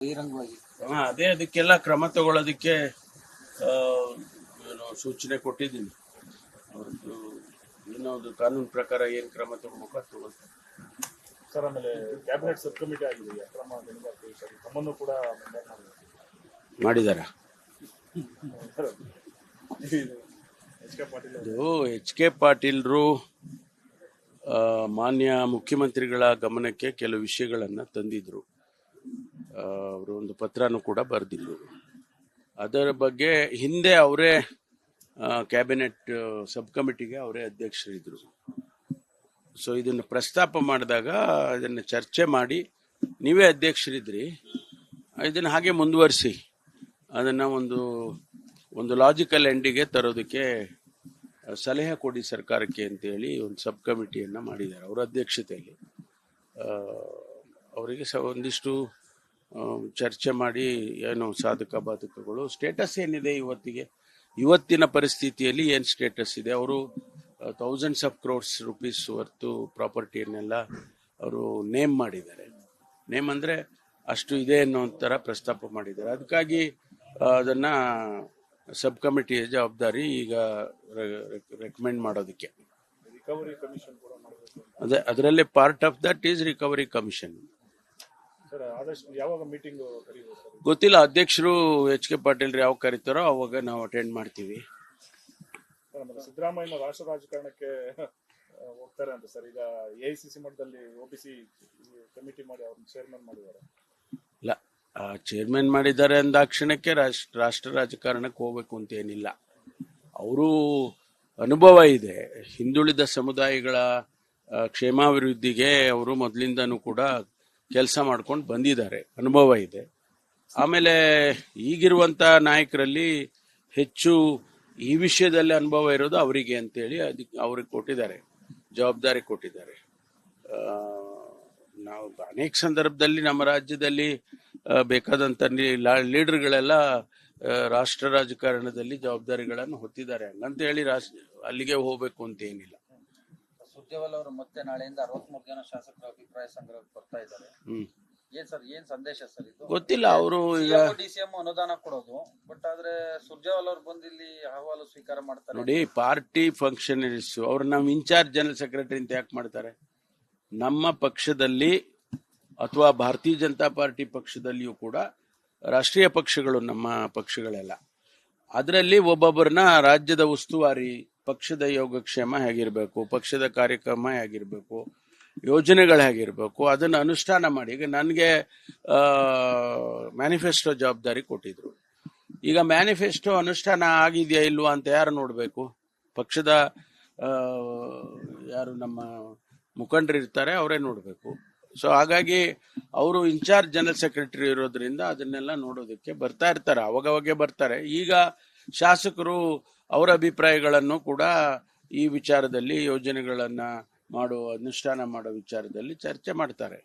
ಅದೇ ಅದಕ್ಕೆಲ್ಲ ಕ್ರಮ ತಗೊಳ್ಳೋದಕ್ಕೆ ಸೂಚನೆ ಕೊಟ್ಟಿದ್ದೀನಿ. ಅವ್ರದ್ದು ಏನೋ ಒಂದು ಕಾನೂನು ಪ್ರಕಾರ ಏನು ಕ್ರಮ ತಗೋಬೇಕು ಅದು ತಗೊಳ್ತಾರೆ ಸರ್ ಆಮೇಲೆ ಕ್ಯಾಬಿನೆಟ್ ಸಬ್ ಕಮಿಟಿ ಆಗಿದೆ ಈ ಅಕ್ರಮ ಗಣಿಗಾರಿಕೆ ವಿಷಯ ತಮ್ಮನ್ನು ಕೂಡ ಮೆಂಬರ್ ಮಾಡಿದ್ದಾರೆ. ಮಾಡಿದಾರ? ಎಚ್ ಕೆ ಪಾಟೀಲ್ ಅವರು. ಇದು ಎಚ್ ಕೆ ಪಾಟೀಲ್ರು ಆ, ಮಾನ್ಯ ಮುಖ್ಯಮಂತ್ರಿಗಳ ಗಮನಕ್ಕೆ ಕೆಲವು ವಿಷಯಗಳನ್ನು ತಂದಿದ್ರು. ಅವರು ಒಂದು ಪತ್ರನೂ ಕೂಡ ಬರೆದಿದ್ರು. ಅದರ ಬಗ್ಗೆ ಹಿಂದೆ ಅವರೇ ಕ್ಯಾಬಿನೆಟ್ ಸಬ್ ಕಮಿಟಿಗೆ ಅವರೇ ಅಧ್ಯಕ್ಷರಿದ್ರು. ಸೊ ಇದನ್ನು ಪ್ರಸ್ತಾಪ ಮಾಡಿದಾಗ ಇದನ್ನು ಚರ್ಚೆ ಮಾಡಿ, ನೀವೇ ಅಧ್ಯಕ್ಷರಿದ್ರಿ, ಇದನ್ನು ಹಾಗೆ ಮುಂದುವರಿಸಿ. ಅದನ್ನು ಒಂದು ಒಂದು ಲಾಜಿಕಲ್ ಎಂಡಿಗೆ ತರೋದಕ್ಕೆ ಸಲಹೆ ಕೊಡಿ ಸರ್ಕಾರಕ್ಕೆ ಅಂತೇಳಿ ಒಂದು ಸಬ್ ಕಮಿಟಿಯನ್ನು ಮಾಡಿದ್ದಾರೆ, ಅವರ ಅಧ್ಯಕ್ಷತೆಯಲ್ಲಿ. ಅವರಿಗೆ ಸ, ಒಂದಿಷ್ಟು ಚರ್ಚೆ ಮಾಡಿ ಏನು ಸಾಧಕ ಬಾಧಕಗಳು. ಸ್ಟೇಟಸ್ ಏನಿದೆ ಇವತ್ತಿಗೆ? ಇವತ್ತಿನ ಪರಿಸ್ಥಿತಿಯಲ್ಲಿ ಏನು ಸ್ಟೇಟಸ್ ಇದೆ? ಅವರು thousands of crores rupees worth ಪ್ರಾಪರ್ಟಿಯನ್ನೆಲ್ಲ ಅವರು ನೇಮ್ ಮಾಡಿದ್ದಾರೆ. ನೇಮ್ ಅಂದರೆ ಅಷ್ಟು ಇದೆ ಅನ್ನೋ ಥರ ಪ್ರಸ್ತಾಪ ಮಾಡಿದ್ದಾರೆ. ಅದಕ್ಕಾಗಿ ಅದನ್ನು ಸಬ್ ಕಮಿಟಿ ಜವಾಬ್ದಾರಿ ಈಗ ರೆಕಮೆಂಡ್ ಮಾಡೋದಕ್ಕೆ. ಅದೇ ಅದರಲ್ಲಿ part of that is recovery commission ಗೊತ್ತಿಲ್ಲ ಅಧ್ಯಕ್ಷರು ಎಚ್ ಕೆ ಪಾಟೀಲ್ ಯಾವ ಕರೀತಾರೋ ಅವಾಗ ನಾವು ಅಟೆಂಡ್ ಮಾಡ್ತೀವಿ. ಸಿದ್ದರಾಮಯ್ಯ ರಾಷ್ಟ್ರ ರಾಜಕಾರಣಕ್ಕೆ ಹೋಗ್ತಾರೆ ಅಂತ ಸರ್. ಈಗ ಎ ಸಿ ಸಿ ಮಟ್ಟದಲ್ಲಿ ಬಿ ಕಮಿಟಿ ಮಾಡಿ ಅವ್ರನ್ನ ಚೇರ್ಮನ್ ಮಾಡಿದ್ದಾರೆ. ಇಲ್ಲ ಚೇರ್ಮನ್ ಮಾಡಿದ್ದಾರೆ ಅಂದಾಕ್ಷಣಕ್ಕೆ ರಾಷ್ಟ್ರ ರಾಷ್ಟ್ರ ರಾಜಕಾರಣಕ್ಕೆ ಹೋಗ್ಬೇಕು ಅಂತ ಏನಿಲ್ಲ. ಅವರು ಅನುಭವ ಇದೆ. ಹಿಂದುಳಿದ ಸಮುದಾಯಗಳ ಕ್ಷೇಮಾಭಿವೃದ್ಧಿಗೆ ಅವರು ಮೊದಲಿಂದನೂ ಕೂಡ ಕೆಲಸ ಮಾಡ್ಕೊಂಡು ಬಂದಿದ್ದಾರೆ. ಅನುಭವ ಇದೆ. ಆಮೇಲೆ ಈಗಿರುವಂತ ನಾಯಕರಲ್ಲಿ ಹೆಚ್ಚು ಈ ವಿಷಯದಲ್ಲಿ ಅನುಭವ ಇರೋದು ಅವರಿಗೆ ಅಂತೇಳಿ ಅದಕ್ಕೆ ಅವ್ರಿಗೆ ಕೊಟ್ಟಿದ್ದಾರೆ. ಜವಾಬ್ದಾರಿ ಕೊಟ್ಟಿದ್ದಾರೆ. ನಾವು ಅನೇಕ ಸಂದರ್ಭದಲ್ಲಿ ನಮ್ಮ ರಾಜ್ಯದಲ್ಲಿ ಬೇಕಾದಂಥ ಲೀಡರ್ಗಳೆಲ್ಲ ರಾಷ್ಟ್ರ ರಾಜಕಾರಣದಲ್ಲಿ ಜವಾಬ್ದಾರಿಗಳನ್ನು ಹೊತ್ತಿದ್ದಾರೆ. ಹಂಗಂತ ಹೇಳಿ ರಾಷ್ಟ್ರ, ಅಲ್ಲಿಗೆ ಹೋಗ್ಬೇಕು ಅಂತ ಏನಿಲ್ಲ. ಸುರ್ಜೇವಾಲ್ ಅವರು ಮತ್ತೆ ನಾಳೆಯಿಂದ ಅರವತ್ಮೂರು ಜನ ಶಾಸಕರ ಅಭಿಪ್ರಾಯ ಸಂಗ್ರಹ ಬರ್ತಾ ಇದ್ದಾರೆ. ಏನ್ ಸರ್ ಏನ್ ಸಂದೇಶ ಸರ್ ಇದು? ಗೊತ್ತಿಲ್ಲ ಅವರು ಈಗ ಡಿಸಿಎಂ ಅನುದಾನ ಕೊಡೋದು ಬಟ್ ಆದ್ರೆ ಸುರ್ಜೇವಾಲ್ ಅವ್ರು ಬಂದು ಇಲ್ಲಿ ಅಹವಾಲು ಸ್ವೀಕಾರ ಮಾಡ್ತಾರೆ. ನೋಡಿ ಪಾರ್ಟಿ ಫಂಕ್ಷನರೀಸ್ ಅವ್ರು ನಮ್ಮ ಇನ್ಚಾರ್ಜ್ ಜನರಲ್ ಸೆಕ್ರೆಟರಿ ಅಂತ ಯಾಕೆ ಮಾಡ್ತಾರೆ? ನಮ್ಮ ಪಕ್ಷದಲ್ಲಿ ಅಥವಾ ಭಾರತೀಯ ಜನತಾ ಪಾರ್ಟಿ ಪಕ್ಷದಲ್ಲಿಯೂ ಕೂಡ ರಾಷ್ಟ್ರೀಯ ಪಕ್ಷಗಳು ನಮ್ಮ ಪಕ್ಷಗಳೆಲ್ಲ ಅದರಲ್ಲಿ ಒಬ್ಬೊಬ್ಬರನ್ನ ರಾಜ್ಯದ ಉಸ್ತುವಾರಿ ಪಕ್ಷದ ಯೋಗಕ್ಷೇಮ ಹೇಗಿರಬೇಕು, ಪಕ್ಷದ ಕಾರ್ಯಕ್ರಮ ಹೇಗಿರಬೇಕು, ಯೋಜನೆಗಳು ಹೇಗಿರಬೇಕು, ಅದನ್ನು ಅನುಷ್ಠಾನ ಮಾಡಿ. ಈಗ ನನಗೆ ಮ್ಯಾನಿಫೆಸ್ಟೋ ಜವಾಬ್ದಾರಿ ಕೊಟ್ಟಿದ್ರು. ಈಗ ಮ್ಯಾನಿಫೆಸ್ಟೋ ಅನುಷ್ಠಾನ ಆಗಿದೆಯಾ ಇಲ್ವಾ ಅಂತ ಯಾರು ನೋಡಬೇಕು? ಪಕ್ಷದ ಯಾರು ನಮ್ಮ ಮುಖಂಡರು ಇರ್ತಾರೆ, ಅವರೇ ನೋಡಬೇಕು. ಸೊ ಹಾಗಾಗಿ ಅವರು ಇನ್ಚಾರ್ಜ್ ಜನರಲ್ ಸೆಕ್ರೆಟರಿ ಇರೋದ್ರಿಂದ ಅದನ್ನೆಲ್ಲ ನೋಡೋದಕ್ಕೆ ಬರ್ತಾ ಇರ್ತಾರೆ, ಅವಾಗವಾಗೆ ಬರ್ತಾರೆ. ಈಗ ಶಾಸಕರು ಅವರ ಅಭಿಪ್ರಾಯಗಳನ್ನು ಕೂಡ ಈ ವಿಚಾರದಲ್ಲಿ ಯೋಜನೆಗಳನ್ನು ಮಾಡುವ ಅನುಷ್ಠಾನ ಮಾಡೋ ವಿಚಾರದಲ್ಲಿ ಚರ್ಚೆ ಮಾಡ್ತಾರೆ.